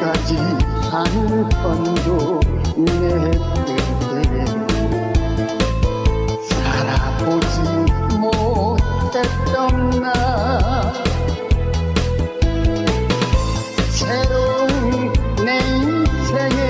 지금까지 한 번도 내 뜻대로 살아보지 못했던 나 새로운 내 인생의